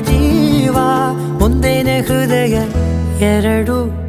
ಜೀವ ಒಂದೇನೆ ಹೃದಯ ಎರಡು